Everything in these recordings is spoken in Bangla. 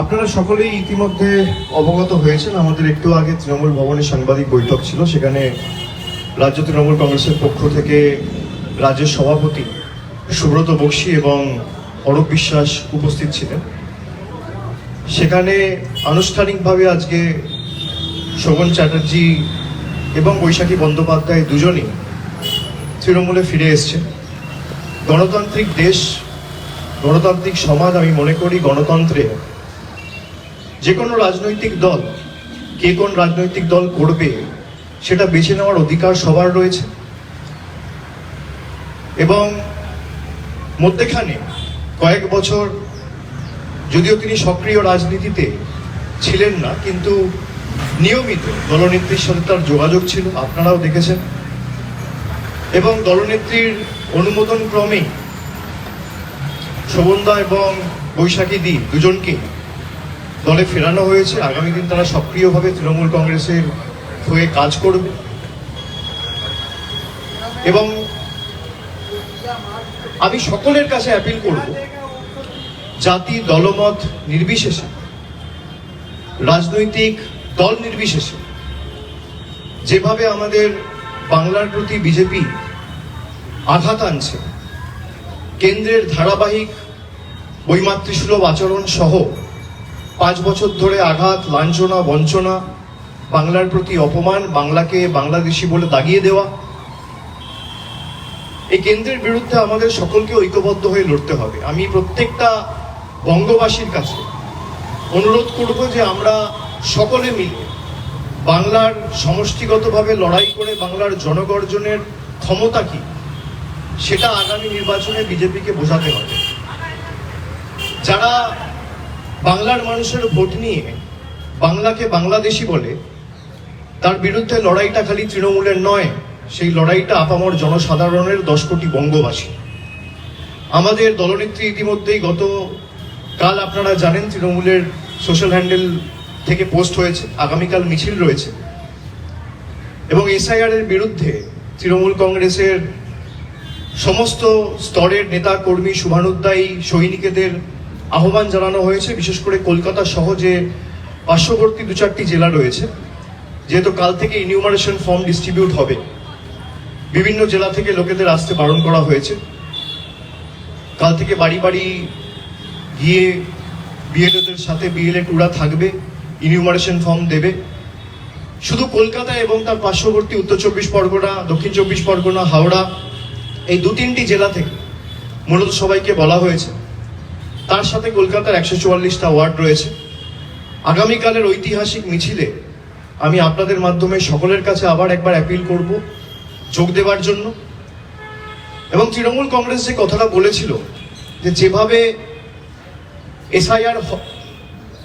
আপনারা সকলেই ইতিমধ্যে অবগত হয়েছেন, আমাদের একটু আগে তৃণমূল ভবনে সাংবাদিক বৈঠক ছিল, সেখানে রাজ্য তৃণমূল কংগ্রেসের পক্ষ থেকে রাজ্যের সভাপতি সুব্রত বক্সী এবং অরূপ বিশ্বাস উপস্থিত ছিলেন। সেখানে আনুষ্ঠানিকভাবে আজকে শোভন চ্যাটার্জি এবং বৈশাখী বন্দ্যোপাধ্যায় দুজনই তৃণমূলে ফিরে এসছেন। গণতান্ত্রিক দেশ, গণতান্ত্রিক সমাজ, আমি মনে করি গণতন্ত্রে যে কোনো রাজনৈতিক দল, কে কোন রাজনৈতিক দল করবে, সেটা বেছে নেওয়ার অধিকার সবার রয়েছে। এবং মধ্যেখানে কয়েক বছর যদিও তিনি সক্রিয় রাজনীতিতে ছিলেন না, কিন্তু নিয়মিত দলনেত্রীর সাথে তার যোগাযোগ ছিল, আপনারাও দেখেছেন। এবং দলনেত্রীর অনুমোদন ক্রমেই শোভনদা এবং বৈশাখী দি দুজনকে দলে ফেরানো হয়েছে। আগামী দিন তারা সক্রিয়ভাবে তৃণমূল কংগ্রেসের হয়ে কাজ করবে। এবং আমি সকলের কাছে অ্যাপিল করব, জাতি দলমত নির্বিশেষে, রাজনৈতিক দল নির্বিশেষে, যেভাবে আমাদের বাংলার প্রতি বিজেপি আঘাত আনছে, কেন্দ্রের ধারাবাহিক বৈমাতৃসুলভ আচরণ সহ পাঁচ বছর ধরে আঘাত, লাঞ্ছনা, বঞ্চনা, বাংলার প্রতি অপমান, বাংলাকে বাংলাদেশি বলে দাগিয়ে দেওয়া। এই কেন্দ্রের বিরুদ্ধে আমাদের সকলকে ঐক্যবদ্ধ হয়ে লড়তে হবে। আমি প্রত্যেকটা বঙ্গবাসীর কাছে অনুরোধ করব যে আমরা সকলে মিলে বাংলার সমষ্টিগতভাবে লড়াই করে বাংলার জনগর্জনের ক্ষমতা কি, সেটা আগামী নির্বাচনে বিজেপিকে বোঝাতে হবে। যারা বাংলার মানুষের ভোট নিয়ে বাংলাকে বাংলাদেশি বলে, তার বিরুদ্ধে লড়াইটা খালি তৃণমূলের নয়, সেই লড়াইটা আপামর জনসাধারণের দশ কোটি বঙ্গবাসী। আমাদের দলনেত্রী ইতিমধ্যেই গত, কাল আপনারা জানেন তৃণমূলের সোশ্যাল হ্যান্ডেল থেকে পোস্ট হয়েছে, আগামীকাল মিছিল রয়েছে। এবং এসআইআর এর বিরুদ্ধে তৃণমূল কংগ্রেসের সমস্ত স্তরের নেতা কর্মী শুভানুদ্দায়ী সৈনিকেদের আহ্বান জানানো হয়েছে, বিশেষ করে কলকাতা সহ যে পার্শ্ববর্তী দু চারটি জেলা রয়েছে, যেহেতু কাল থেকে ইনিউমারেশন ফর্ম ডিস্ট্রিবিউট হবে। বিভিন্ন জেলা থেকে লোকেদের আসতে বারণ করা হয়েছে। কাল থেকে বাড়ি বাড়ি গিয়ে বিএলওদের সাথে বিএলএ টুরা থাকবে ইনিউমারেশন ফর্ম দেবে। শুধু কলকাতা এবং তার পার্শ্ববর্তী উত্তর চব্বিশ পরগনা, দক্ষিণ চব্বিশ পরগনা, হাওড়া, এই দু তিনটি জেলা থেকে মূলত সবাইকে বলা হয়েছে। তার সাথে কলকাতার একশো চুয়াল্লিশটা ওয়ার্ড রয়েছে। আগামীকালের ঐতিহাসিক মিছিলে আমি আপনাদের মাধ্যমে সকলের কাছে আবার একবার অ্যাপিল করব যোগ দেওয়ার জন্য। এবং তৃণমূল কংগ্রেস যে কথাটা বলেছিল যে যেভাবে এসআইআর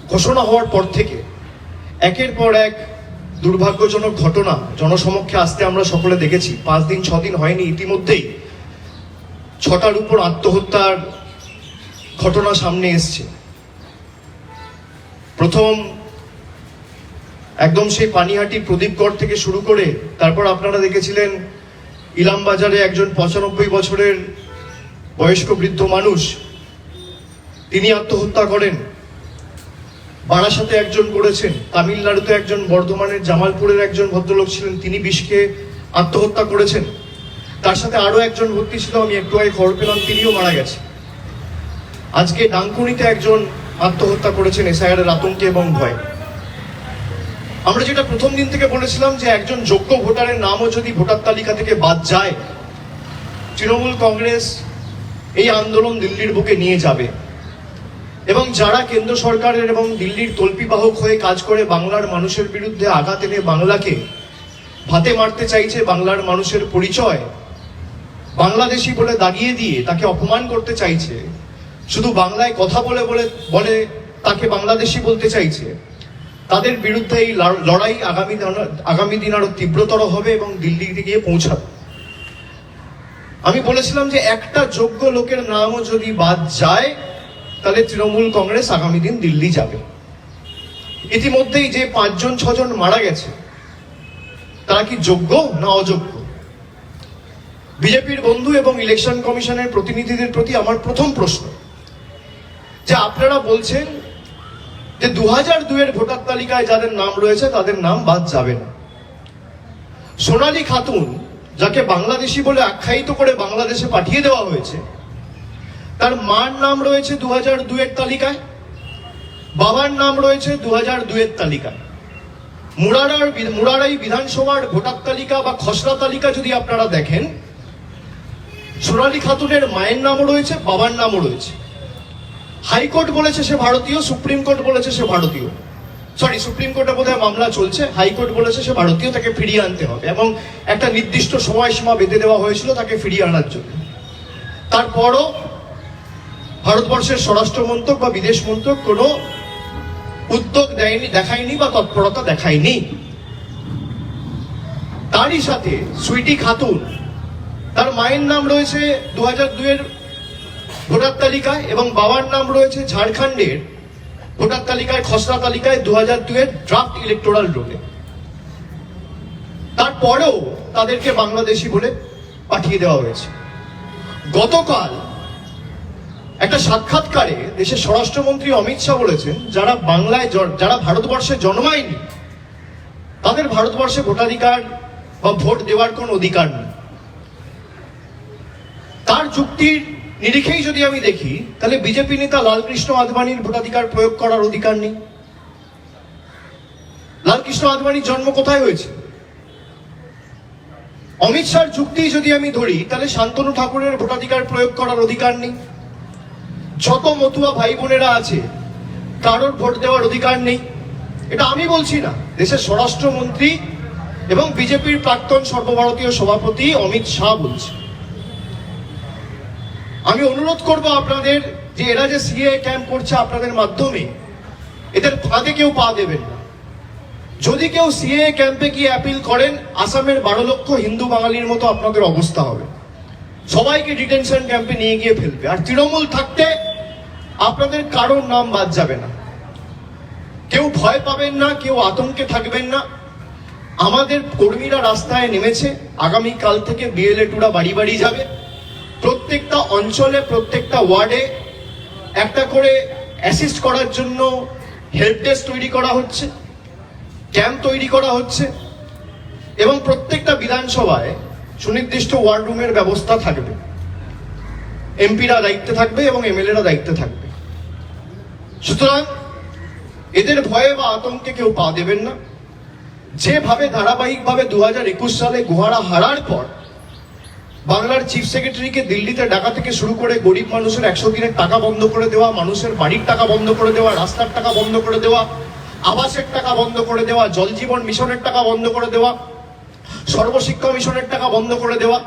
ঘোষণা হওয়ার পর থেকে একের পর এক দুর্ভাগ্যজনক ঘটনা জনসমক্ষে আসতে আমরা সকলে দেখেছি। পাঁচ দিন, ছ দিন হয়নি, ইতিমধ্যেই ছটার উপর আত্মহত্যার ঘটনা সামনে এসছে। প্রথম একদম সেই পানিহাটি প্রদীপগড় থেকে শুরু করে তারপর আপনারা দেখেছিলেন ইলামবাজারে একজন পঁচানব্বই বছরের বয়স্ক বৃদ্ধ মানুষ, তিনি আত্মহত্যা করেন। বারাসাতে একজন করেছেন, তামিলনাড়ুতে একজন, বর্ধমানের জামালপুরের একজন ভদ্রলোক ছিলেন, তিনি বিষকে আত্মহত্যা করেছেন। তার সাথে আরও একজন ভর্তি ছিল, আমি একটু আগে খবর পেলাম, তিনিও মারা গেছে আজকে ডানকুনিতে একজন আত্মহত্যা করেছেন এসআইআর আতঙ্কে এবং ভয়। আমরা যেটা প্রথম দিন থেকে বলেছিলাম যে একজন যোগ্য ভোটারের নামও যদি ভোটার তালিকা থেকে বাদ যায়, তৃণমূল কংগ্রেস এই আন্দোলন দিল্লির বুকে নিয়ে যাবে। এবং যারা কেন্দ্র সরকারের এবং দিল্লির তল্পিবাহক হয়ে কাজ করে, বাংলার মানুষের বিরুদ্ধে আঘাত এনে বাংলাকে ভাতে মারতে চাইছে বাংলার মানুষের পরিচয়, বাংলাদেশি বলে দাগিয়ে দিয়ে তাকে অপমান করতে চাইছে শুধু বাংলায় কথা বলে বলে বলে তাকে বাংলাদেশি বলতে চাইছে। তাদের বিরুদ্ধে এই লড়াই আগামী আগামী দিন আরও তীব্রতর হবে এবং দিল্লিতে গিয়ে পৌঁছাবে। আমি বলেছিলাম যে একটা যোগ্য লোকের নামও যদি বাদ যায়, তাহলে তৃণমূল কংগ্রেস আগামী দিন দিল্লি যাবে। ইতিমধ্যেই যে পাঁচজন, ছজন মারা গেছে, তারা কি যোগ্য না অযোগ্য? বিজেপির বন্ধু এবং ইলেকশন কমিশনের প্রতিনিধিদের প্রতি আমার প্রথম প্রশ্ন। যে আপনারা বলছেন যে দু হাজার দুয়ের ভোটার তালিকায় যাদের নাম রয়েছে, তাদের নাম বাদ যাবে না। সোনালী খাতুন, যাকে বাংলাদেশি বলে আখ্যায়িত করে বাংলাদেশে পাঠিয়ে দেওয়া হয়েছে, তার মার নাম রয়েছে দু হাজার দুয়ের তালিকায়, বাবার নাম রয়েছে দু হাজার দুয়ের তালিকায়। মুরারার মুরারাই বিধানসভার ভোটার তালিকা বা খসড়া তালিকা যদি আপনারা দেখেন, সোনালী খাতুনের মায়ের নামও রয়েছে, বাবার নামও রয়েছে। হাইকোর্ট বলেছে সে ভারতীয়, সুপ্রিম কোর্ট বলেছে সে ভারতীয়। সরি সুপ্রিম কোর্টে বোধহয় মামলা চলছে, হাইকোর্ট বলেছে সে ভারতীয়, তাকে ফিরিয়ে আনতে হবে এবং একটা নির্দিষ্ট সময়সীমা বেঁধে দেওয়া হয়েছিল তাকে ফিরিয়ে আনার জন্য। তারপরও ভারতবর্ষের স্বরাষ্ট্র মন্ত্রক বা বিদেশ মন্ত্রক কোনো উদ্যোগ দেয়নি, দেখায়নি বা তৎপরতা দেখায়নি। তারই সাথে সুইটি খাতুন, তার মায়ের নাম রয়েছে দু হাজার দুয়ের ভোটার তালিকায় এবং বাবার নাম রয়েছে ঝাড়খণ্ডের ভোটার তালিকায়, খসড়া তালিকায় দু হাজার দুয়ের ড্রাফট ইলেকটোরাল রোলে তারপরেও তাদেরকে বাংলাদেশি বলে পাঠিয়ে দেওয়া হয়েছে। গতকাল একটা সাক্ষাৎকারে দেশের স্বরাষ্ট্রমন্ত্রী অমিত শাহ বলেছেন, যারা বাংলায় যারা ভারতবর্ষে জন্মায়নি তাদের ভারতবর্ষে ভোটাধিকার বা ভোট দেওয়ার কোনো অধিকার নেই। তার যুক্তির নিরিখেই যদি আমি দেখি, তাহলে বিজেপি নেতা লালকৃষ্ণ আদবানির ভোটাধিকার প্রয়োগ করার অধিকার নেই। লালকৃষ্ণ আদবানির জন্ম কোথায় হয়েছে? অমিত শাহর যুক্তি যদি আমি ধরি, তাহলে শান্তনু ঠাকুরের ভোটাধিকার প্রয়োগ করার অধিকার নেই। যত মতুয়া ভাই বোনেরা আছে, কারোর ভোট দেওয়ার অধিকার নেই। এটা আমি বলছি না, দেশের স্বরাষ্ট্রমন্ত্রী এবং বিজেপির প্রাক্তন সর্বভারতীয় সভাপতি অমিত শাহ বলছে আমি অনুরোধ করব আপনাদের যে এরা যে সিএ ক্যাম্প করছে আপনাদের মাধ্যমে, এদের ফাঁদে কেউ পা দেবেন না। যদি কেউ সিএ ক্যাম্পে গিয়ে অ্যাপিল করেন, আসামের বারো লক্ষ হিন্দু বাঙালির মতো আপনাদের অবস্থা হবে। সবাইকে ডিটেনশন ক্যাম্পে নিয়ে গিয়ে ফেলবে। আর তৃণমূল থাকতে আপনাদের কারোর নাম বাদ যাবে না। কেউ ভয় পাবেন না, কেউ আতঙ্কে থাকবেন না। আমাদের কর্মীরা রাস্তায় নেমেছে। আগামী কাল থেকে বিএলএ টুরা বাড়ি বাড়ি যাবে। প্রত্যেকটা অঞ্চলে, প্রত্যেকটা ওয়ার্ডে একটা করে অ্যাসিস্ট করার জন্য হেল্প ডেস্ক তৈরি করা হচ্ছে ক্যাম্প তৈরি করা হচ্ছে এবং প্রত্যেকটা বিধানসভায় সুনির্দিষ্ট ওয়ার্ড রুমের ব্যবস্থা থাকবে। এমপিরা দায়িত্বে থাকবে এবং এমএলএরা দায়িত্বে থাকবে। সুতরাং এদের ভয়ে বা আতঙ্কে কেউ পা দেবেন না। যেভাবে ধারাবাহিকভাবে দু হাজার একুশ সালে গুহারা হারার পর বাংলার চিফ সেক্রেটারিকে দিল্লিতে ডাকা থেকে শুরু করে গরিব মানুষের একশো দিনের টাকা বন্ধ করে দেওয়া, মানুষের বাড়ির টাকা বন্ধ করে দেওয়া, রাস্তার টাকা বন্ধ করে দেওয়া, আবাসের টাকা বন্ধ করে দেওয়া, জল জীবন মিশনের টাকা বন্ধ করে দেওয়া, সর্বশিক্ষা মিশনের টাকা বন্ধ করে দেওয়া,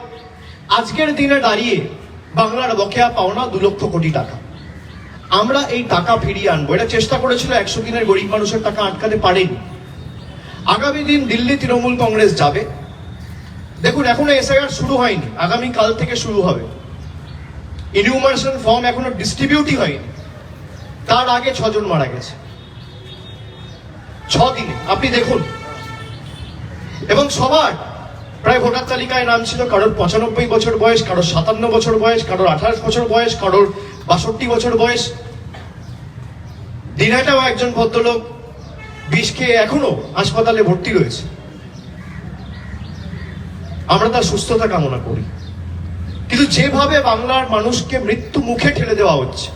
আজকের দিনে দাঁড়িয়ে বাংলার বকেয়া পাওনা দু লক্ষ কোটি টাকা। আমরা এই টাকা ফিরিয়ে আনব। এটা চেষ্টা করেছিল একশো দিনের গরিব মানুষের টাকা আটকাতে পারেনি। আগামী দিন দিল্লি তৃণমূল কংগ্রেস যাবে। দেখুন, এখনও এসআইআর শুরু হয়নি। আগামী কাল থেকে শুরু হবে। ইনিউমারেশন ফর্ম এখনও ডিস্ট্রিবিউটই হয়নি। তার আগে ছজন মারা গেছে। ছ দিনে আপনি দেখুন। এবং সবার প্রায় ভোটার তালিকায় নাম ছিল কারোর পঁচানব্বই বছর বয়স, কারোর সাতান্ন বছর বয়স, কারোর আঠাশ বছর বয়স, কারোর বাষট্টি বছর বয়স। দিনহাটাও একজন ভদ্রলোক বিষ খেয়ে এখনও হাসপাতালে ভর্তি রয়েছে। আমরা তার সুস্থতা কামনা করি। কিন্তু যেভাবে বাংলার মানুষকে মৃত্যু মুখে ঠেলে দেওয়া হচ্ছে,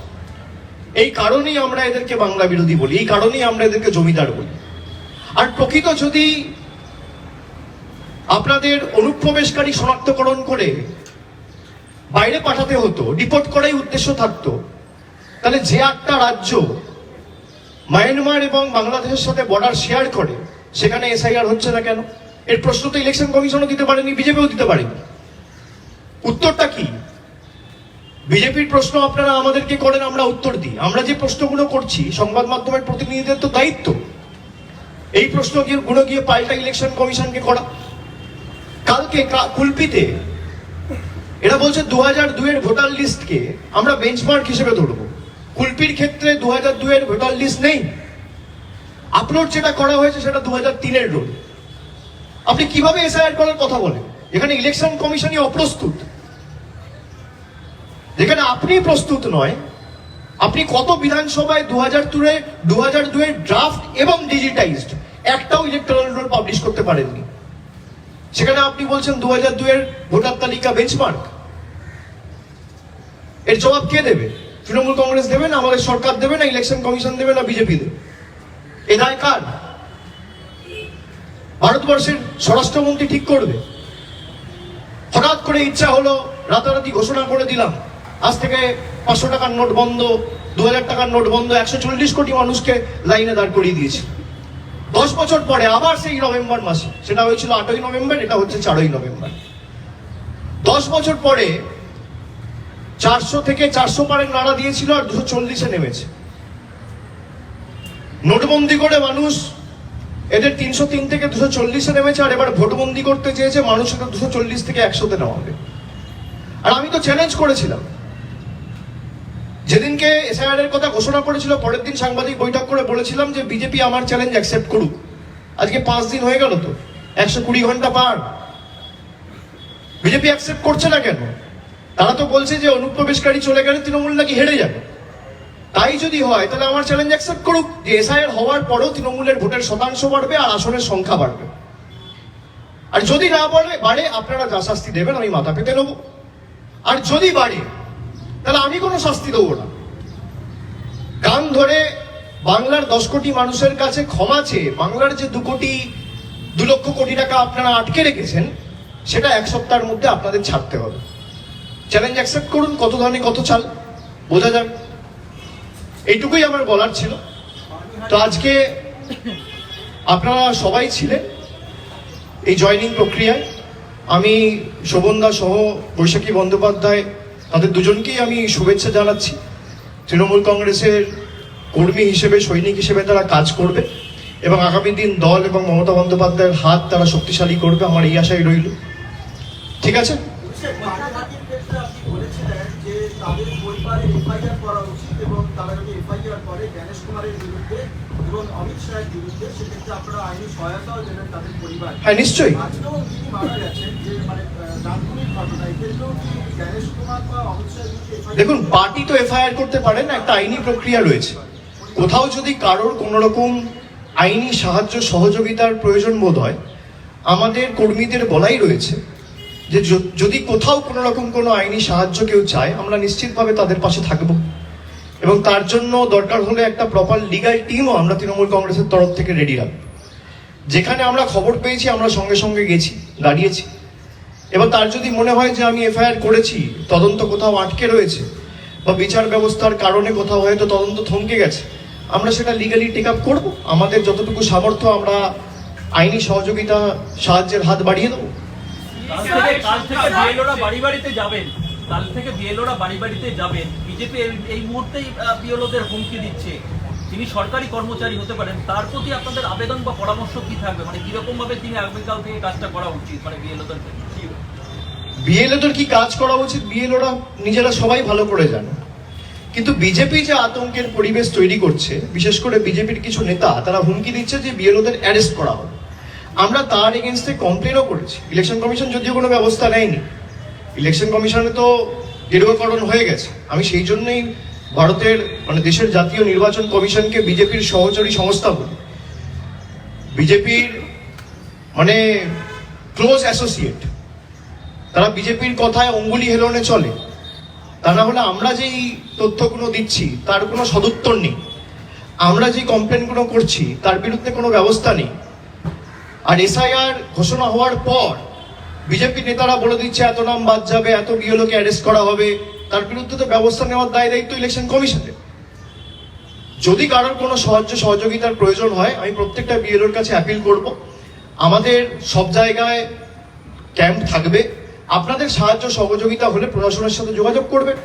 এই কারণেই আমরা এদেরকে বাংলা বিরোধী বলি, এই কারণেই আমরা এদেরকে জমিদার বলি। আর প্রকৃত যদি আপনাদের অনুপ্রবেশকারী শনাক্তকরণ করে বাইরে পাঠাতে হতো, ডিপোর্ট করাই উদ্দেশ্য থাকতো, তাহলে যে একটা রাজ্য মায়ানমার এবং বাংলাদেশের সাথে বর্ডার শেয়ার করে, সেখানে এসআইআর হচ্ছে না কেন? এর প্রশ্ন তো ইলেকশন কমিশনও দিতে পারেনি, বিজেপিও দিতে পারেনি। উত্তরটা কি? বিজেপির প্রশ্ন আপনারা আমাদেরকে করেন, আমরা উত্তর দিই। আমরা যে প্রশ্নগুলো করছি, সংবাদ মাধ্যমের প্রতিনিধিদের তো দায়িত্ব। এই প্রশ্নগুলো গিয়ে পাল্টা ইলেকশন কমিশনকে করা। কালকে কুলপিতে এরা বলছে দু হাজার দুয়ের ভোটার লিস্টকে আমরা বেঞ্চমার্ক হিসেবে ধরবো। কুলপির ক্ষেত্রে দু হাজার দুয়ের ভোটার লিস্ট নেই। আপলোড যেটা করা হয়েছে সেটা দু হাজার তিনের রোল আপনি কীভাবে এসআইআর করার কথা বলেন? এখানে ইলেকশন কমিশনই অপ্রস্তুত। যেখানে আপনি প্রস্তুত নয়, আপনি কত বিধানসভায় দু হাজার দুয়ে দু হাজার দুয়ের ড্রাফট এবং ডিজিটাইজড একটাও ইলেকট্রাল রোল পাবলিশ করতে পারেননি। সেখানে আপনি বলছেন দু হাজার দুয়ের ভোটার তালিকা বেঞ্চমার্ক এর জবাব কে দেবে? তৃণমূল কংগ্রেস দেবে না আমাদের সরকার দেবে না ইলেকশন কমিশন দেবে না, বিজেপি দেবে? এ দায় কার? ভারতবর্ষের স্বরাষ্ট্রমন্ত্রী ঠিক করবে। হঠাৎ করে ইচ্ছা হলো রাতারাতি ঘোষণা করে দিলাম। আজ থেকে পাঁচশো টাকার নোট বন্ধ, দু হাজার টাকার নোট বন্ধ, একশো চল্লিশ কোটি মানুষকে লাইনে দাঁড় করিয়ে দিয়েছে। দশ বছর পরে আবার সেই নভেম্বর মাসে, সেটা হয়েছিল আটই নভেম্বর, এটা হচ্ছে চারই নভেম্বর। দশ বছর পরে চারশো থেকে চারশো পারে নাড়া দিয়েছিল আর দুশো চল্লিশে নেমেছে। নোটবন্দি করে মানুষ এদের তিনশো তিন থেকে দুশো চল্লিশে নেমেছে আর এবার ভোটবন্দি করতে চেয়েছে মানুষ এটা দুশো চল্লিশ থেকে একশোতে নামাবে। আর আমি তো চ্যালেঞ্জ করেছিলাম। যেদিনকে এসআইআর এর কথা ঘোষণা করেছিল, পরের দিন সাংবাদিক বৈঠক করে বলেছিলাম যে বিজেপি আমার চ্যালেঞ্জ অ্যাকসেপ্ট করুক। আজকে পাঁচ দিন হয়ে গেল তো, একশো কুড়ি ঘণ্টা পার। বিজেপি অ্যাকসেপ্ট করছে না কেন? তারা তো বলছে যে অনুপ্রবেশকারী চলে গেলে তৃণমূল নাকি হেরে যাবে। তাই যদি হয়, তাহলে আমার চ্যালেঞ্জ অ্যাকসেপ্ট করুক। যে এসআইআর হওয়ার পরেও তৃণমূলের ভোটের শতাংশ বাড়বে আর আসনের সংখ্যা বাড়বে। আর যদি না বাড়ে বাড়ে, আপনারা যা শাস্তি দেবেন, আমি মাথা পেতে নেব। আর যদি বাড়ে, তাহলে আমি কোনো শাস্তি দেবো না। গান ধরে বাংলার দশ কোটি মানুষের কাছে ক্ষমা চেয়ে বাংলার যে দু কোটি, দু লক্ষ কোটি টাকা আপনারা আটকে রেখেছেন, সেটা এক সপ্তাহের মধ্যে আপনাদের ছাড়তে হবে। চ্যালেঞ্জ অ্যাকসেপ্ট করুন, কত ধানে কত চাল, বোঝা যাবে এইটুকুই আমার বলার ছিল। তো আজকে আপনারা সবাই ছিলেন এই জয়নিং প্রক্রিয়ায়। আমি শোভনদা সহ বৈশাখী বন্দ্যোপাধ্যায়, তাদের দুজনকেই আমি শুভেচ্ছা জানাচ্ছি। তৃণমূল কংগ্রেসের কর্মী হিসেবে, সৈনিক হিসেবে তারা কাজ করবে এবং আগামী দিন দল এবং মমতা বন্দ্যোপাধ্যায়ের হাত তারা শক্তিশালী করবে, আমার এই আশাই রইল। ঠিক আছে? অমিত শাহের বিরুদ্ধে সেক্ষেত্রে আপনারা আইনি সহায়তাও দেবেন তাদের পরিবার। হ্যাঁ নিশ্চয়ই। আজকেও তিনি মারা গেছেন যে মানে রাজনীতির ঘটনা। এক্ষেত্রেও কি জ্ঞানেশ কুমার বা অমিত শাহের বিরুদ্ধে দেখুন পার্টি তো এফআইআর করতে পারে না একটা আইনি প্রক্রিয়া রয়েছে। কোথাও যদি কারোর কোনো রকম আইনি সাহায্য সহযোগিতার প্রয়োজন বোধ হয় আমাদের কর্মীদের বলাই রয়েছে যে যদি কোথাও কোনো রকম কোনো আইনি সাহায্য কেউ চায় আমরা নিশ্চিতভাবে তাদের পাশে থাকব। এবং তার জন্য দরকার হলে একটা প্রপার লিগাল টিমও আমরা তৃণমূল কংগ্রেসের তরফ থেকে রেডি রাখব যেখানে আমরা খবর পেয়েছি, আমরা সঙ্গে সঙ্গে গেছি, দাঁড়িয়েছি। এবার তার যদি মনে হয় যে আমি এফআইআর করেছি, তদন্ত কোথাও আটকে রয়েছে বা বিচার ব্যবস্থার কারণে কোথাও হয়তো তদন্ত থমকে গেছে, আমরা সেটা লিগালি টেক আপ করব। আমাদের যতটুকু সামর্থ্য, আমরা আইনি সহযোগিতা সাহায্যের হাত বাড়িয়ে দেবো। বাড়ি বাড়িতে যাবেন। কাল থেকে বিএলওরা বাড়ি বাড়িতে যাবেন বিজেপি এই মুহূর্তেই বিএলওদের হুমকি দিচ্ছে। তিনি সরকারি কর্মচারী হতে পারেন, তার প্রতি আপনাদের আবেদন বা পরামর্শ কি থাকবে? মানে কীরকম ভাবে তিনি আগামীকাল থেকে কাজটা করা উচিত মানে বিএলওদের বিএলওদের কি কাজ করা উচিত? বিএলওরা নিজেরা সবাই ভালো করে জানে। কিন্তু বিজেপি যে আতঙ্কের পরিবেশ তৈরি করছে, বিশেষ করে বিজেপির কিছু নেতা, তারা হুমকি দিচ্ছে যে বিএলওদের অ্যারেস্ট করা হবে আমরা তার এগেনস্টে কমপ্লেনও করেছি। ইলেকশন কমিশন যদিও কোনো ব্যবস্থা নেয়নি। ইলেকশন কমিশনে তো গেরুয়াকরণ হয়ে গেছে। আমি সেই জন্যই ভারতের মানে দেশের জাতীয় নির্বাচন কমিশনকে বিজেপির সহচরী সংস্থা বলি। বিজেপির মানে ক্লোজ অ্যাসোসিয়েট, তারা বিজেপির কথায় অঙ্গুলি হেলনে চলে। তা না হলে আমরা যেই তথ্যগুলো দিচ্ছি, তার কোনো সদুত্তর নেই। আমরা যে কমপ্লেনগুলো করছি, তার বিরুদ্ধে কোনো ব্যবস্থা নেই। আর এসআইআর ঘোষণা হওয়ার পর বিজেপি নেতারা বলে দিচ্ছে, এত নাম বাদ যাবে, এত বিএলওকে অ্যারেস্ট করা হবে। তার বিরুদ্ধে তো ব্যবস্থা নেওয়ার দায় দায়িত্ব ইলেকশন কমিশনের যদি কারোর কোনো সাহায্য, সহযোগিতার প্রয়োজন হয়, আমি প্রত্যেকটা বিএলওর কাছে অ্যাপিল করব। আমাদের সব জায়গায় ক্যাম্প থাকবে। আপনাদের সাহায্য, সহযোগিতা হলে প্রশাসনের সাথে যোগাযোগ করবেন।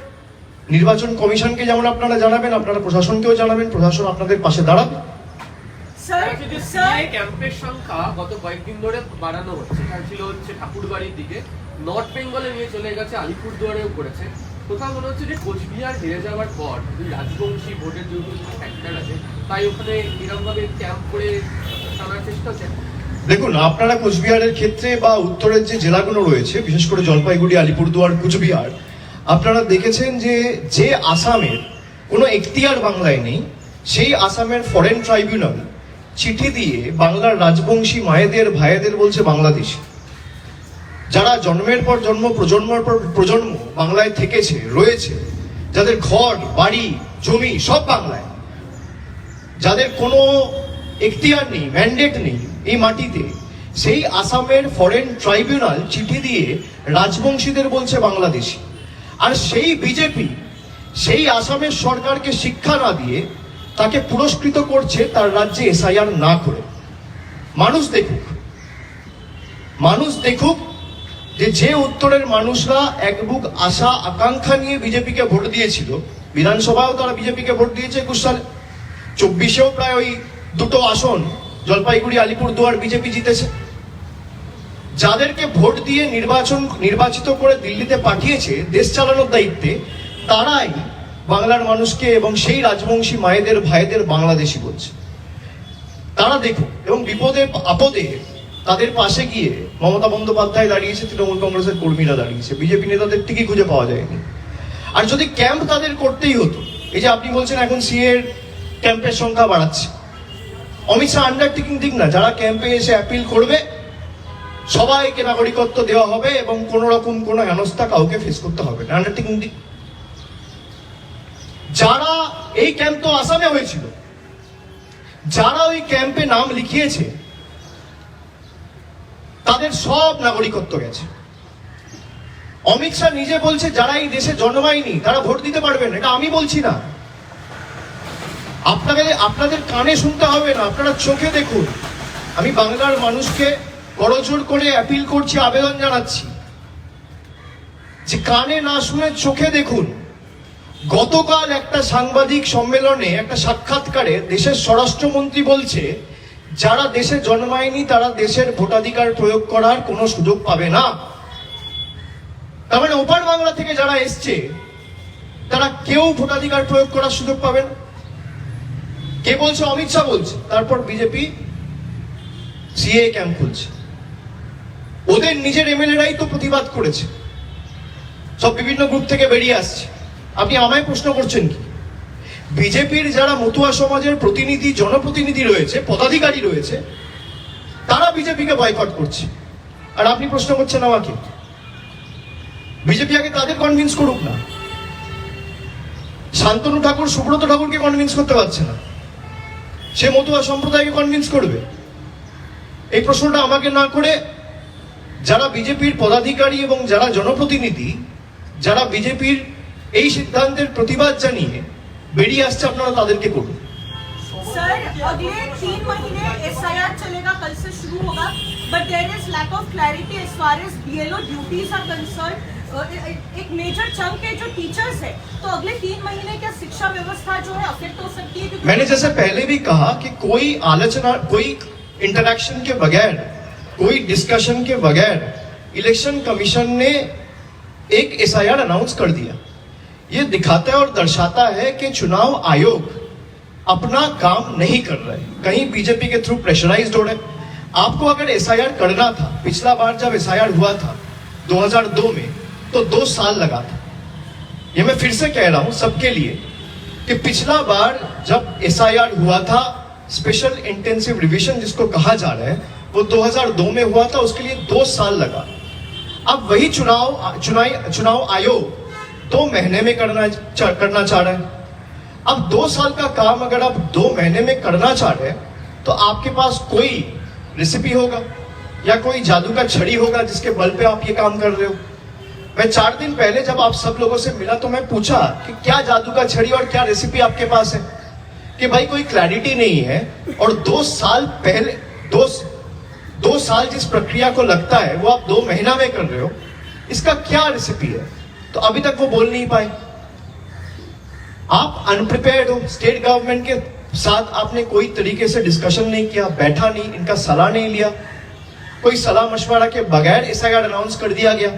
নির্বাচন কমিশনকে যেমন আপনারা জানাবেন, আপনারা প্রশাসনকেও জানাবেন, প্রশাসন আপনাদের পাশে দাঁড়াবে স্যার বলছি যে স্যার সিএ ক্যাম্পের সংখ্যা গত কয়েকদিন ধরে বাড়ানো হচ্ছে। এটা ছিল হচ্ছে ঠাকুরবাড়ির দিকে। নর্থ বেঙ্গলে নিয়ে চলে গেছে আলিপুরদুয়ারেও করেছে। কোথাও মনে হচ্ছে যে কোচবিহার হেরে যাওয়ার পর রাজবংশী ভোটের যেহেতু ফ্যাক্টর আছে তাই ওখানে এরকমভাবে ক্যাম্প করে টানার চেষ্টা হচ্ছে। দেখুন আপনারা কোচবিহারের ক্ষেত্রে বা উত্তরের যে জেলাগুলো রয়েছে বিশেষ করে জলপাইগুড়ি আলিপুরদুয়ার কুচবিহার আপনারা দেখেছেন যে যে আসামের কোনো এখতিয়ার বাংলায় নেই সেই আসামের ফরেন ট্রাইব্যুনাল চিঠি দিয়ে বাংলার রাজবংশী মায়েদের ভাইয়েদের বলছে বাংলাদেশি। যারা জন্মের পর জন্ম, প্রজন্মের পর প্রজন্ম বাংলায় থেকেছে, রয়েছে, যাদের ঘর, বাড়ি, জমি সব বাংলায়, যাদের কোনো এখতিয়ার নেই ম্যান্ডেট নেই এই মাটিতে, সেই আসামের ফরেন ট্রাইব্যুনাল চিঠি দিয়ে রাজবংশীদের বলছে বাংলাদেশি। আর সেই বিজেপি, সেই আসামের সরকারকে শিক্ষা না দিয়ে তাকে পুরস্কৃত করছে তার রাজ্যে এসআইআর না করে। মানুষ দেখুক। মানুষ দেখুক যে যে উত্তরের মানুষরা এক বুক আশা, আকাঙ্ক্ষা নিয়ে বিজেপিকে ভোট দিয়েছিল, বিধানসভাও তারা বিজেপিকে ভোট দিয়েছে একুশ সালে। চব্বিশেও প্রায় ওই দুটো আসন, জলপাইগুড়ি, আলিপুরদুয়ার বিজেপি জিতেছে। যাদেরকে ভোট দিয়ে নির্বাচন, নির্বাচিত করে দিল্লিতে পাঠিয়েছে দেশ চালানোর দায়িত্বে, তারাই বাংলার মানুষকে এবং সেই রাজবংশী মায়েদের, ভাইদের বাংলাদেশি বলছে তারা দেখুক এবং বিপদে, আপদে তাদের পাশে গিয়ে মমতা বন্দ্যোপাধ্যায় দাঁড়িয়েছে, তৃণমূল কংগ্রেসের কর্মীরা দাঁড়িয়েছে, বিজেপি নেতাদের ঠিকই খুঁজে পাওয়া যায়নি। আর যদি ক্যাম্প তাদের করতেই হতো, এই যে আপনি বলছেন এখন সিএর ক্যাম্পের সংখ্যা বাড়াচ্ছে। অমিত শাহ আন্ডারটেকিং দিক না, যারা ক্যাম্পে এসে অ্যাপিল করবে, সবাইকে নাগরিকত্ব দেওয়া হবে এবং কোনো রকম কোনো হেনস্থা কাউকে ফেস করতে হবে না। আন্ডারটেকিং দিক যারা এই ক্যাম্প তো আসামে হয়েছিল, যারা ওই ক্যাম্পে নাম লিখিয়েছে, তাদের সব নাগরিকত্ব গেছে। অমিত শাহ নিজে বলছে, যারা এই দেশে জন্মায়নি, তারা ভোট দিতে পারবেন এটা আমি বলছি না। আপনাকে, আপনাদের কানে শুনতে হবে না, আপনারা চোখে দেখুন। আমি বাংলার মানুষকে করজোর করে অ্যাপিল করছি, আবেদন জানাচ্ছি। যে কানে না শুনে চোখে দেখুন গতকাল একটা সাংবাদিক সম্মেলনে, একটা সাক্ষাৎকারে দেশের স্বরাষ্ট্রমন্ত্রী বলছে, যারা দেশে জন্মায়নি, তারা দেশের ভোটাধিকার প্রয়োগ করার কোনো সুযোগ পাবে না। তার মানে ওপার বাংলা থেকে যারা এসছে, তারা কেউ ভোটাধিকার প্রয়োগ করার সুযোগ পাবে না কে বলছে? অমিত শাহ বলছে। তারপর বিজেপি সিএ ক্যাম্প খুলছে। ওদের নিজের এমএলএরাই তো প্রতিবাদ করেছে। সব বিভিন্ন গ্রুপ থেকে বেরিয়ে আসছে। আপনি আমায় প্রশ্ন করছেন কি? বিজেপির যারা মতুয়া সমাজের প্রতিনিধি, জনপ্রতিনিধি রয়েছে, পদাধিকারী রয়েছে, তারা বিজেপিকে বয়কট করছে। আর আপনি প্রশ্ন করছেন আমাকে, বিজেপি আগে তাদের কনভিন্স করুক না? শান্তনু ঠাকুর, সুব্রত ঠাকুরকে কনভিন্স করতে পারছে না। সে মতুয়া সম্প্রদায়কে কনভিন্স করবে। এই প্রশ্নটা আমাকে না করে যারা বিজেপির পদাধিকারী এবং যারা জনপ্রতিনিধি, যারা বিজেপির এই সিদ্ধান্তের প্রতিবাদ জানিয়ে বেরিয়ে আসছে আপনারা তাদেরকে করুন सर अगले तीन महीने एस चलेगा कल से शुरू होगा but there is lack of clarity as far as BLO duties are concern एक मेजर चंक है जो टीचर्स है तो अगले तीन महीने क्या शिक्षा व्यवस्था जो है अफेक्ट हो सकती है क्योंकि मैंने जैसे पहले भी कहा कि कोई आलोचना कोई इंटरेक्शन के बगैर कोई डिस्कशन के बगैर इलेक्शन कमीशन ने एक एसआईआर अनाउंस कर दिया ये दिखाता है और दर्शाता है कि चुनाव आयोग अपना काम नहीं कर रहे। कहीं बीजेपी के थ्रू प्रेशराइज्ड हो रहे। आपको अगर एसआईआर करना था, पिछला बार जब एसआईआर हुआ था 2002 में तो दो साल लगा था। ये मैं फिर से कह रहा हूँ सबके लिए कि पिछला बार जब एसआईआर हुआ था स्पेशल इंटेंसिव रिविजन जिसको कहा जा रहा है, वो 2002 में हुआ था, उसके लिए दो साल लगा। अब वही चुनाव चुनाव चुनाव आयोग दो महीने में करना चा- करना चाह रहे है। अब दो साल का काम अगर आप दो महीने में करना चाह रहे हैं तो आपके पास कोई रेसिपी होगा या कोई जादू का छड़ी होगा जिसके बल पे आप ये काम कर रहे हो? मैं चार दिन पहले जब आप सब लोगों से मिला तो मैं पूछा कि क्या जादू का छड़ी और क्या रेसिपी आपके पास है? कि भाई कोई क्लैरिटी नहीं है और दो साल पहले, दो दो साल जिस प्रक्रिया को लगता है, वो आप दो महीना में कर रहे हो, इसका क्या रेसिपी है? तो अभी तक वो बोल नहीं पाए आप अनप्रिपेयर्ड हो स्टेट गवर्नमेंट के साथ आपने कोई तरीके से डिस्कशन नहीं किया, बैठा नहीं, इनका सलाह नहीं लिया। कोई सलाह मशवरा के बगैर एस अनाउंस कर दिया गया।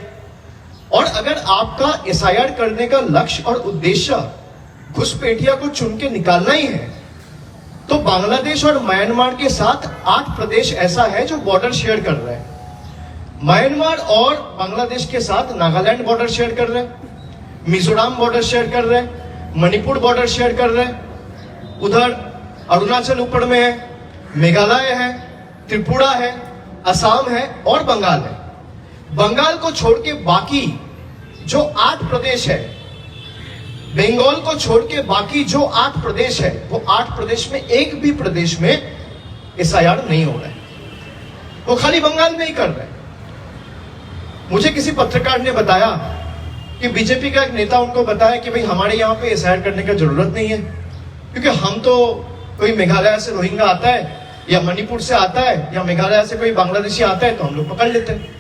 और अगर आपका एस करने का लक्ष्य और उद्देश्य घुसपैठिया को चुन के निकालना ही है तो बांग्लादेश और म्यांमार के साथ आठ प्रदेश ऐसा है जो बॉर्डर शेयर कर रहे हैं। म्यांमार और बांग्लादेश के साथ नागालैंड बॉर्डर शेयर कर रहे हैं, मिजोरम बॉर्डर शेयर कर रहे हैं, मणिपुर बॉर्डर शेयर कर रहे हैं। उधर अरुणाचल ऊपर में है, मेघालय है, त्रिपुरा है, असम है और बंगाल है। बंगाल को छोड़ के बाकी जो आठ प्रदेश है, बंगाल को छोड़ के बाकी जो आठ प्रदेश है, वो आठ प्रदेश में एक भी प्रदेश में एस नहीं हो रहा है। वो खाली बंगाल में ही कर रहे हैं। मुझे किसी पत्रकार ने बताया कि बीजेपी का एक नेता उनको बताया कि भाई हमारे यहाँ पे एस करने का ज़रूरत नहीं है क्योंकि हम तो कोई मेघालय से रोहिंगा आता है या मणिपुर से आता है या मेघालय से कोई बांग्लादेशी आता है तो हम लोग पकड़ लेते हैं।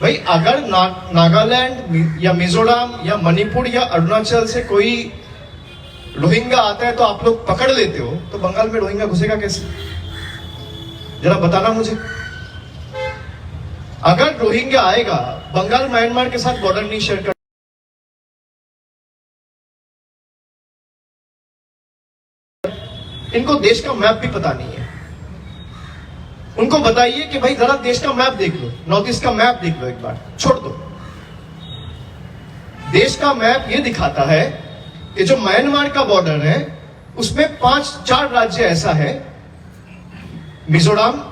भाई अगर ना, नागालैंड या मिजोरम या मणिपुर या अरुणाचल से कोई रोहिंगा आता है तो आप लोग पकड़ लेते हो तो बंगाल में रोहिंगा घुसेगा कैसे? जरा बताना मुझे। अगर रोहिंग्या आएगा, बंगाल म्यांमार के साथ बॉर्डर नहीं शेयर कर इनको देश का मैप भी पता नहीं है। उनको बताइए कि भाई जरा देश का मैप देख लो नॉर्थ ईस्ट का मैप देख लो एक बार, छोड़ दो। देश का मैप ये दिखाता है कि जो म्यांमार का बॉर्डर है, उसमें पाँच, चार राज्य ऐसा है, मिजोरम,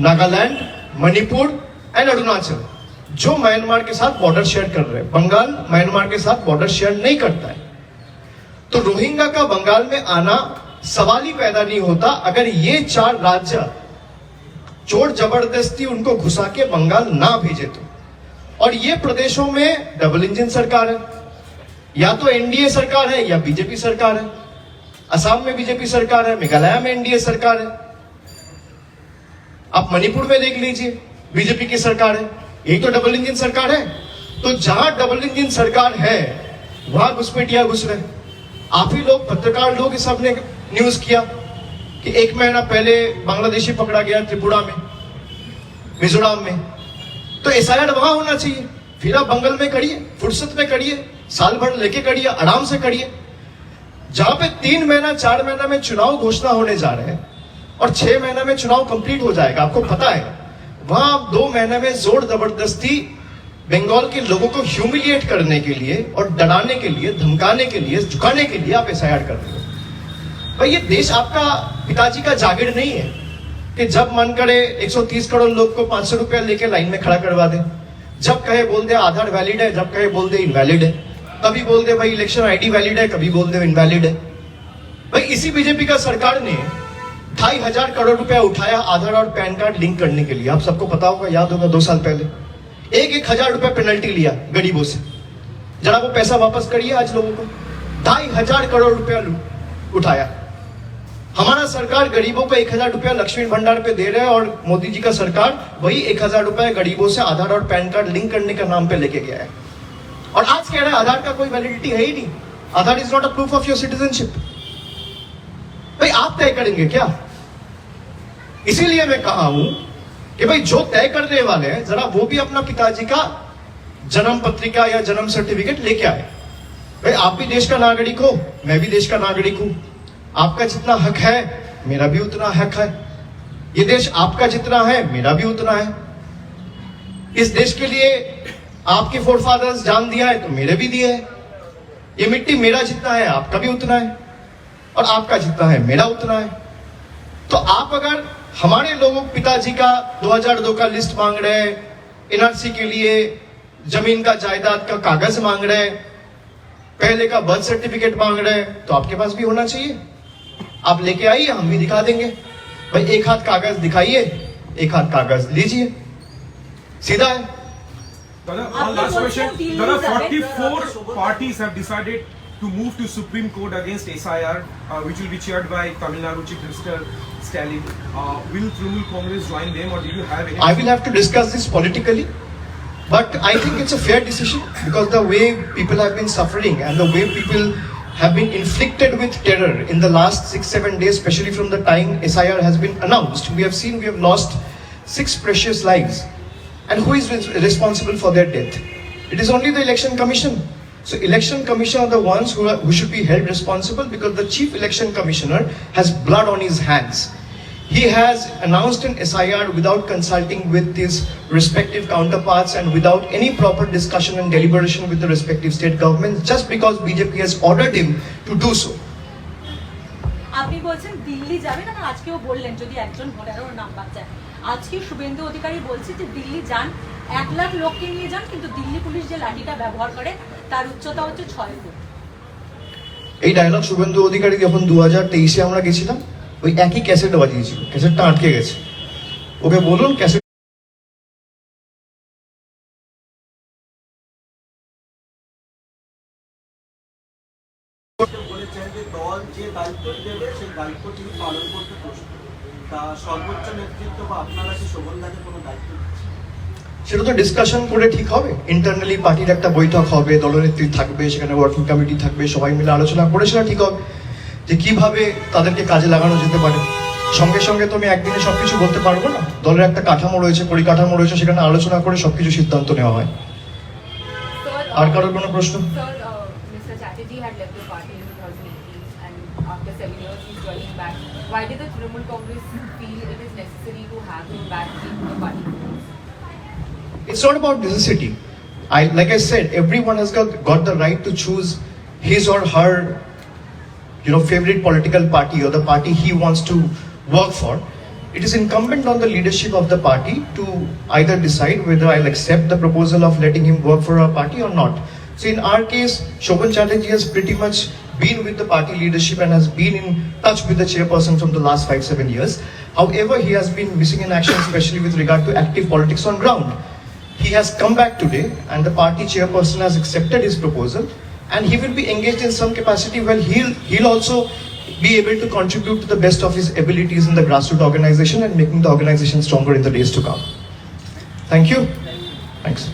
नागालैंड मणिपुर एंड अरुणाचल जो म्यांमार के साथ बॉर्डर शेयर कर रहे हैं। बंगाल म्यांमार के साथ बॉर्डर शेयर नहीं करता है। तो रोहिंगा का बंगाल में आना सवाल ही पैदा नहीं होता। अगर ये चार राज्य चोर ज़बरदस्ती उनको घुसा के बंगाल ना भेजे तो। और ये प्रदेशों में डबल इंजन सरकार है। या तो एनडीए सरकार है या बीजेपी सरकार है। असम में बीजेपी सरकार है मेघालय में एनडीए सरकार है। आप मणिपुर में देख लीजिए, बीजेपी की सरकार है, यही तो डबल इंजन सरकार है। तो जहाँ डबल इंजन सरकार है, वहाँ घुसपैठिया घुस रहे आप ही लोग, पत्रकार लोग सबने न्यूज़ किया कि एक महीना पहले बांग्लादेशी पकड़ा गया त्रिपुरा में, मिजोरम में। तो एस आई वहाँ होना चाहिए। फिर आप बंगल में करिए, फुर्सत में करिए, साल भर लेके करिए, आराम से करिए। जहाँ पे तीन महीना, चार महीना में चुनाव घोषणा होने जा रहे हैं और छह महीना में चुनाव कंप्लीट हो जाएगा, आपको पता है। वहाँ आप दो महीने में ज़ोर ज़बरदस्ती बंगाल के लोगों को ह्यूमिलिएट करने के लिए और डराने के लिए, धमकाने के लिए, झुकाने के लिए आप एस कर रहे हो। भाई, ये देश आपका पिताजी का जागीर नहीं है कि जब मन करे 130 करोड़ लोग को 500 रुपया लेके लाइन में खड़ा करवा दे। जब कहे बोल दे आधार वैलिड है, जब कहे बोल दे इनवैलिड है। कभी बोल दे भाई इलेक्शन आईडी वैलिड है, कभी बोल दे इनवैलिड है। भाई, इसी बीजेपी का सरकार ने ढाई हज़ार करोड़ रुपया उठाया आधार और पैन कार्ड लिंक करने के लिए। आप सबको पता होगा, याद होगा, दो साल पहले। एक एक हज़ार रुपया पेनल्टी लिया गरीबों से। जरा वो पैसा वापस करिए आज लोगों को। ढाई हज़ार करोड़ रुपया उठाया। हमारा सरकार गरीबों को एक हज़ार रुपया लक्ष्मी भंडार पे दे रहे हैं और मोदी जी का सरकार वही एक हज़ार रुपया गरीबों से आधार और पैन कार्ड लिंक करने का नाम पे लेके गया है। और आज कह रहा है, आधार का कोई वैलिडिटी है ही नहीं। Aadhaar is not a proof of your citizenship भाई, आप तय करेंगे क्या? इसीलिए मैं कहा हूँ कि भाई, जो तय करने वाले हैं, जरा वो भी अपना पिताजी का जन्म पत्रिका या जन्म सर्टिफिकेट लेके आए। भाई, आप भी देश का नागरिक हो, मैं भी देश का नागरिक हूँ। आपका जितना हक है, मेरा भी उतना हक है। ये देश आपका जितना है, मेरा भी उतना है। इस देश के लिए आपके फोर फादर्स जान दिया है तो मेरे भी दिए है। ये मिट्टी मेरा जितना है, आपका भी उतना है। और आपका जितना है मेरा उतना है। तो आप अगर हमारे लोगों पिताजी का 2002 का लिस्ट मांग रहे हैं एनआरसी के लिए ज़मीन का जायदाद का कागज़ मांग रहे हैं पहले का बर्थ सर्टिफिकेट मांग रहे हैं तो आपके पास भी होना चाहिए। आप लेके आइए हम भी दिखा देंगे। भाई एक हाथ कागज़ दिखाइए एक हाथ कागज़ लीजिए। सीधा है। Dada, After one last watching question. TV Dada, direct, 44 parties have decided to move to Supreme Court against SIR, uh, which will be chaired by Tamil Nadu Chief Minister Stalin. Uh, will Trinamool Congress join them, or do you have any? I will have to discuss this politically. But I think it's a fair decision because the way people have been suffering and the way people have been inflicted with terror in the last six, seven days, especially from the time SIR has been announced, we have seen we have lost six precious lives. And who is responsible for their death? It is only the election commission. So election commission are the ones who, are, who should be held responsible because the chief election commissioner has blood on his hands. he has announced an SIR without consulting with his respective counterparts and without any proper discussion and deliberation with the respective state governments just because BJP has ordered him to do so. আপনি বলছেন দিল্লি যাবেন আর আজকেও বললেন যদি একজন ভোটারও নাম্বার চায় আজকে শুভেন্দু অধিকারী বলছে যে দিল্লি যান এক লাখ লোককে নিয়ে যান, কিন্তু দিল্লি পুলিশ যে লাঠিটা ব্যবহার করে, তার উচ্চতা হচ্ছে ছয় ফুট। এই ডায়লগ শুভেন্দু অধিকারী যখন দু হাজার তেইশে আমরা গেছিলাম, ওই একই ক্যাসেট বাজিয়েছিল। ক্যাসেটটা আটকে গেছে। ওকে বলুন ক্যাসেট বলেছেন যে দল যে দায়িত্ব দেবে সেই দায়িত্ব তিনি পালন করতে প্রস্তুত তা সর্বোচ্চ নেতৃত্ব বা আপনারা কি শোভনদাকে কোনো দায়িত্ব দিচ্ছেন সেটা তো ডিসকাশন করে ঠিক হবে ইন্টারনালি পার্টির একটা বৈঠক হবে দলনেত্রী থাকবে সেখানে ওয়ার্কিং কমিটি থাকবে সবাই মিলে আলোচনা করে সেটা ঠিক হবে যে কীভাবে তাদেরকে কাজে লাগানো যেতে পারে সঙ্গে সঙ্গে তো আমি একদিনে সবকিছু বলতে পারব না দলের একটা কাঠামো রয়েছে পরিকাঠামো রয়েছে সেখানে আলোচনা করে সবকিছু সিদ্ধান্ত নেওয়া হয় আর কারোর কোনো প্রশ্ন uh, Mr. Chatterjee had left the party in 2018 and after seven years he's joining back. Why did the Trinamool Congress feel it is necessary to have him back in the party? It's not about necessity. I, like I said, everyone has got, got the right to choose his or her, you know, favorite political party or the party he wants to work for. It is incumbent on the leadership of the party to either decide whether I'll accept the proposal of letting him work for our party or not. So in our case, Shobhan Chatterjee has pretty much been with the party leadership and has been in touch with the chairperson from the last five, seven years. However, he has been missing in action, especially with regard to active politics on ground. He has come back today and the party chairperson has accepted his proposal and he will be engaged in some capacity where he'll, he'll also be able to contribute to the best of his abilities in the grassroots organization and making the organization stronger in the days to come. Thank you. Thanks.